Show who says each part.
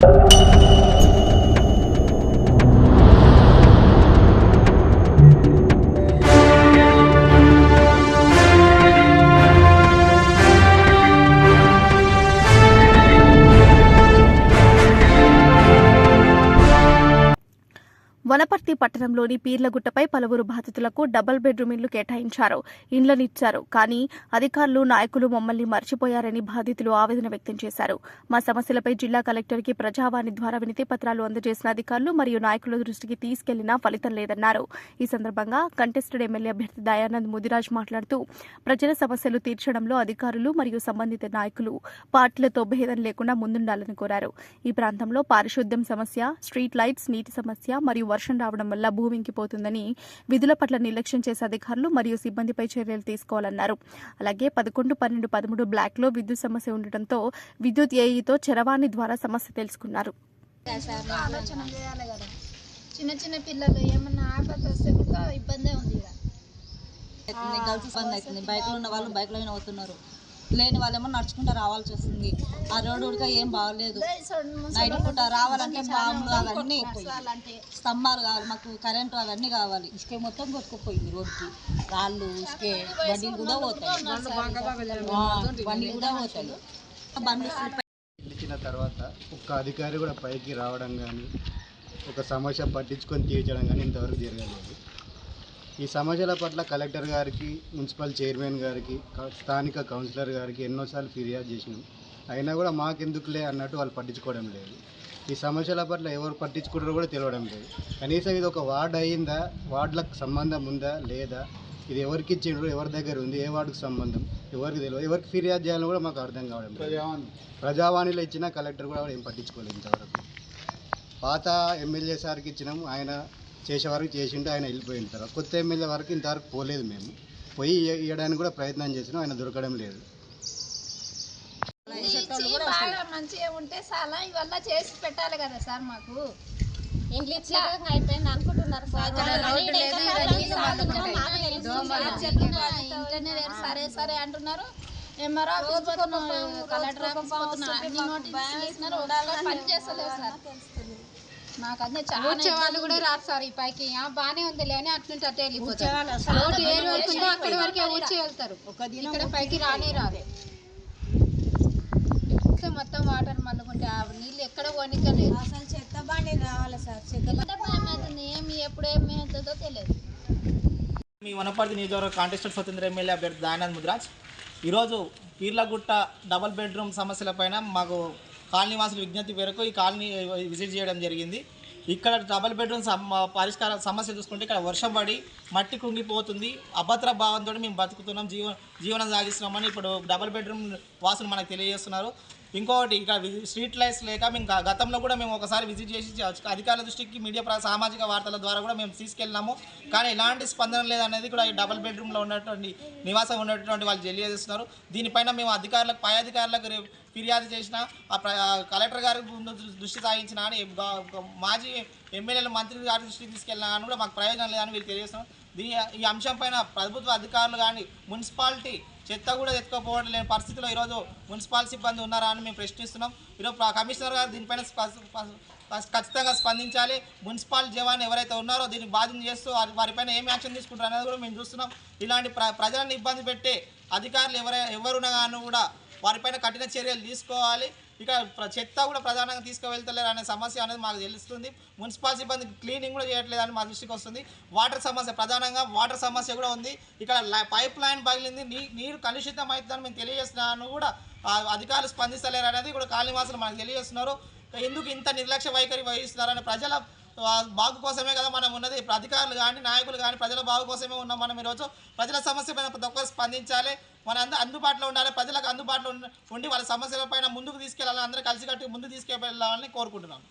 Speaker 1: you. Wanaparthy పట్టణంలోని పీర్లగుట్టపై పలువురు బాధితులకు డబుల్ బెడ్రూమ్ ఇండ్లు కేటాయించారు. ఇండ్లనిచ్చారు కానీ అధికారులు నాయకులు మమ్మల్ని మర్చిపోయారని బాధితులు ఆవేదన వ్యక్తం చేశారు. మా సమస్యలపై జిల్లా కలెక్టర్కి ప్రజావాణి ద్వారా వినతి పత్రాలు అందజేసిన అధికారులు మరియు నాయకుల దృష్టికి తీసుకెళ్ళినా ఫలితం లేదన్నారు. ఈ సందర్భంగా కంటెస్టెడ్ ఎమ్మెల్యే అభ్యర్థి దయానంద్ ముదిరాజ్ మాట్లాడుతూ ప్రజల సమస్యలు తీర్చడంలో అధికారులు మరియు సంబంధిత నాయకులు పార్టీలతో భేదం లేకుండా ముందుండాలని కోరారు. ఈ ప్రాంతంలో పారిశుద్ధ్యం సమస్య స్ట్రీట్ లైట్స్ నీటి సమస్య మరియు వర్షం రావడం వల్ల భూమి ఇంకిపోతుందని విధుల పట్ల నిర్లక్ష్యం చేసే అధికారులు మరియు సిబ్బందిపై చర్యలు తీసుకోవాలన్నారు. అలాగే పదకొండు పన్నెండు పదమూడు బ్లాక్లో విద్యుత్ సమస్య ఉండటంతో విద్యుత్ ఏఈతో చరవాణి ద్వారా సమస్య తెలుసుకున్నారు.
Speaker 2: చిన్న చిన్న పిల్లలు ఏమన్నా ఆపద వస్తే కూడా ఇబ్బందే ఉంది
Speaker 3: బైక్లో ఉన్న వాళ్ళు బైక్లోనే అవుతున్నారు లేని వాళ్ళేమో నడుచుకుంటూ రావాల్సి వస్తుంది. ఆ రోడ్డు ఉడక ఏం బాగలేదు. నైట్ పూట రావాలంటే బాంబులు అవన్నీ స్తంభాలు కావాలి మాకు కరెంటు అవన్నీ కావాలి. ఇసుక మొత్తం కొట్టుకుపోయింది రోడ్డుకి. రాళ్ళు ఇసుకే బండిలు కూడా పోతాయి. ఆ, కూడా పోతాయి. బండ్లు
Speaker 4: ఇచ్చిన తర్వాత ఒక్క అధికారి కూడా పైకి రావడం కానీ ఒక సమస్య పట్టించుకొని తీర్చడం కానీ ఇంతవరకు జరగలేదు. ఈ సమస్యల పట్ల కలెక్టర్ గారికి మున్సిపల్ చైర్మన్ గారికి స్థానిక కౌన్సిలర్ గారికి ఎన్నోసార్లు ఫిర్యాదు చేసినాం. అయినా కూడా మాకెందుకులే అన్నట్టు వాళ్ళు పట్టించుకోవడం లేదు. ఈ సమస్యల పట్ల ఎవరు పట్టించుకుంటారో కూడా తెలియడం లేదు. కనీసం ఇది ఒక వార్డ్ అయిందా వార్డులకు సంబంధం ఉందా లేదా ఇది ఎవరికి ఇచ్చిండ్రు ఎవరి దగ్గర ఉంది ఏ వార్డుకు సంబంధం ఎవరికి తెలియదు ఎవరికి ఫిర్యాదు చేయాలో కూడా మాకు అర్థం కావడం లేదు. ప్రజావాణిలో ఇచ్చిన కలెక్టర్ కూడా ఏం పట్టించుకోలేదు ఇంతవరకు. పాత ఎమ్మెల్యే సార్కి ఇచ్చినాము ఆయన చేసే వరకు చేసిండు ఆయన వెళ్ళిపోయిన తర్వాత. కొత్త ఎమ్మెల్యే వరకు ఇంతవరకు పోలేదు మేము. పోయి ఇయ్యడానికి కూడా ప్రయత్నం చేసినాం ఆయన దొరకడం లేదు.
Speaker 2: బాగా మంచిగా ఉంటే చాలా ఇవల్ల చేసి పెట్టాలి కదా సార్ మాకు.
Speaker 5: ఇంట్లో అయిపోయింది అనుకుంటున్నారు సార్.
Speaker 2: సరే సరే అంటున్నారు. ఎంఆర్ఓ కలెక్టర్ పని చేస్తలేవు సార్. నాకు అదే చాలా
Speaker 6: వచ్చే వాళ్ళు కూడా రాదు సార్ ఈ పైకి. ఆ, బానే ఉంది లేని అట్నుంచి అట్టే వెళ్ళిపోతారు. ఏ వరకు ఉందో అక్కడి వరకే ఊడ్చి వెళ్తారు. ఇక్కడ పైకి రానే రాదు. మొత్తం వాటర్ మల్లుకుంటే ఆ నీళ్ళు ఎక్కడ పోనీకలేదు
Speaker 5: అసలు చెత్త బండి రావాలి సార్? చెత్త
Speaker 2: భయం ఏమి ఎప్పుడు ఏమి అవుతుందో తెలియదు.
Speaker 7: మీ వనపర్తి నియోజకవర్గ కాంటెస్టెడ్ స్వతంత్ర ఎమ్మెల్యే అభ్యర్థి దయానంద్ ముద్రాజ్. ఈరోజు పీర్లగుట్ట డబల్ బెడ్రూమ్ సమస్యలపైన మాకు కాలనీ వాసుల విజ్ఞప్తి మేరకు ఈ కాలనీ విజిట్ చేయడం జరిగింది. ఇక్కడ డబల్ బెడ్రూమ్ సమ పరిష్కార సమస్య చూసుకుంటే ఇక్కడ వర్షం పడి మట్టి కుంగిపోతుంది. అభద్ర భావంతో మేము బతుకుతున్నాం జీవ జీవనం సాగిస్తున్నామని ఇప్పుడు డబల్ బెడ్రూమ్ వాసులు మనకు తెలియజేస్తున్నారు. ఇంకొకటి ఇంకా స్ట్రీట్ లైట్స్ లేక మేము గతంలో కూడా మేము ఒకసారి విజిట్ చేసి అధికారుల దృష్టికి మీడియా సామాజిక వార్తల ద్వారా కూడా మేము తీసుకెళ్ళినాము. కానీ ఎలాంటి స్పందన లేదనేది కూడా ఈ డబుల్ బెడ్రూమ్లో ఉన్నటువంటి నివాసం ఉన్నటువంటి వాళ్ళు తెలియజేస్తున్నారు. దీనిపైన మేము అధికారులకు పై అధికారులకు ఫిర్యాదు చేసిన ఆ కలెక్టర్ గారికి ముందు దృష్టి సాగించిన అని మాజీ ఎమ్మెల్యేలు మంత్రి గారి దృష్టికి తీసుకెళ్ళినా అని కూడా మాకు ప్రయోజనం లేదని వీళ్ళు తెలియజేస్తున్నారు. దీని ఈ అంశం పైన ప్రభుత్వ అధికారులు కానీ మున్సిపాలిటీ చెత్త కూడా ఎత్తుకోపోవడం లేని పరిస్థితిలో ఈరోజు మున్సిపల్ సిబ్బంది ఉన్నారా అని మేము ప్రశ్నిస్తున్నాం. ఈరోజు కమిషనర్ గారు దీనిపైన ఖచ్చితంగా స్పందించాలి. మున్సిపల్ జవాన్ ఎవరైతే ఉన్నారో దీన్ని బాధ్యత చేస్తూ వారిపైన ఏం యాక్షన్ తీసుకుంటారు అనేది కూడా మేము చూస్తున్నాం. ఇలాంటి ప్ర ప్రజలను ఇబ్బంది పెట్టే అధికారులు ఎవరై ఎవరున్నా కానీ కూడా వారిపైన కఠిన చర్యలు తీసుకోవాలి. ఇక ప్ర- చెత్త కూడా ప్రధానంగా తీసుకువెళ్తలేరు అనే సమస్య అనేది మాకు తెలుస్తుంది. మున్సిపల్ సిబ్బంది క్లీనింగ్ కూడా చేయట్లేదని మా దృష్టికి వస్తుంది. వాటర్ సమస్య ప్రధానంగా వాటర్ సమస్య కూడా ఉంది. ఇక్కడ పైప్ లైన్ పగిలింది. నీరు కలుషితం అవుతుందని మేము తెలియజేస్తున్నాను కూడా అధికారులు స్పందిస్తలేరు అనేది కూడా కాలనీవాసులు మనకు తెలియజేస్తున్నారు. ఎందుకు ఇంత నిర్లక్ష్య వైఖరి వహిస్తున్నారని ప్రజల బాగు కోసమే కదా మనం ఉన్నది. అధికారులు కానీ నాయకులు కానీ ప్రజల బాగు కోసమే ఉన్నాం మనం ఈరోజు. ప్రజల సమస్య పైన ప్రతి ఒక్కరు స్పందించాలి. మన అందరూ అందుబాటులో ఉండాలి. ప్రజలకు అందుబాటులో ఉండి- వాళ్ళ సమస్యల పైన ముందుకు తీసుకెళ్ళాలని అందరూ కట్టి ముందుకు తీసుకెళ్ళాలని కోరుకుంటున్నాం